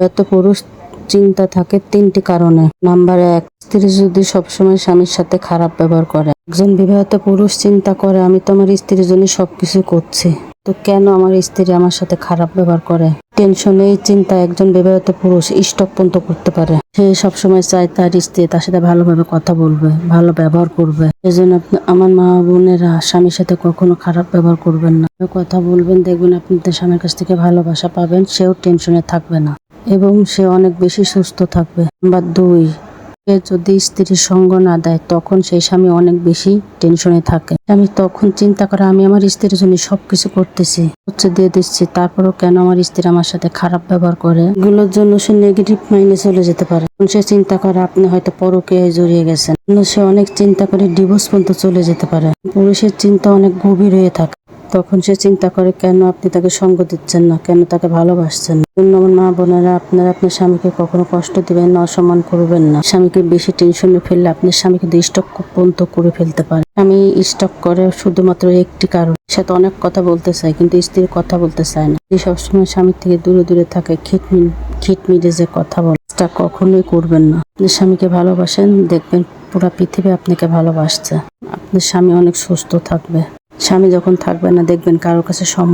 এত পুরুষ চিন্তা থাকে তিনটি কারণে। নাম্বার এক, স্ত্রী যদি সবসময় স্বামীর সাথে খারাপ ব্যবহার করে। একজন বিবাহিত পুরুষ চিন্তা করে, আমি তো আমার স্ত্রীর জন্য সবকিছু করছি। তো কেন আমার স্ত্রী আমার সাথে খারাপ ব্যবহার করে? টেনশনে এই চিন্তা একজন বিবাহিত পুরুষ স্টক পর্যন্ত করতে পারে। সে সবসময় চায় তার স্ত্রী তার সাথে ভালোভাবে কথা বলবে, ভালো ব্যবহার করবে। এই জন্য আপনি- আমার মা বোনেরা স্বামীর সাথে কখনো খারাপ ব্যবহার করবেন না। কথা বলবেন, দেখবেন আপনি তার স্বামীর কাছ থেকে ভালোবাসা পাবেন, সেও টেনশনে থাকবে না। এবং সে অনেক বেশি সুস্থ থাকবে। নাম্বার দুই, সে যদি স্ত্রীর সঙ্গ না দেয়, তখন সেই স্বামী অনেক বেশি টেনশনে থাকে। আমি তখন চিন্তা করে, আমি আমার স্ত্রীর জন্য সবকিছু করতেছি, হচ্ছে দিয়ে দিচ্ছি, তারপরেও কেন আমার স্ত্রী আমার সাথে খারাপ ব্যবহার করে? এগুলোর জন্য সে নেগেটিভ মাইন্ডে চলে যেতে পারে। সে চিন্তা করে, আপনি হয়তো পরকে জড়িয়ে গেছেন। সে অনেক চিন্তা করে ডিভোর্স পর্যন্ত চলে যেতে পারে। পুরুষের চিন্তা অনেক গভীর হয়ে থাকে। তখন সে চিন্তা করে, কেন আপনি তাকে সঙ্গ দিচ্ছেন না? কেন তাকে ভালোবাসছেন না? আমার মা বোনেরা, আপনারা আপনার স্বামীকে কখনো কষ্ট দিবেন না, অসম্মান করবেন না। স্বামীকে বেশি টেনশনে ফেললে আপনার স্বামী কিন্তু স্টক পর্যন্ত করে ফেলতে পারে আমি স্টক করে শুধুমাত্র একটি কারণ, সে তো অনেক কথা বলতে চায়, কিন্তু স্ত্রীর কথা বলতে চায় না। সবসময় স্বামীর থেকে দূরে দূরে থাকে, খিটমি, খিটমিটে যে কথা বলে তা কখনোই করবেন না। আপনি স্বামীকে ভালোবাসেন, দেখবেন পুরা পৃথিবী আপনাকে ভালোবাসছে। আপনার স্বামী অনেক সুস্থ থাকবে। স্বামী যখন থাকবে না দেখবেন কারোর কাছে সম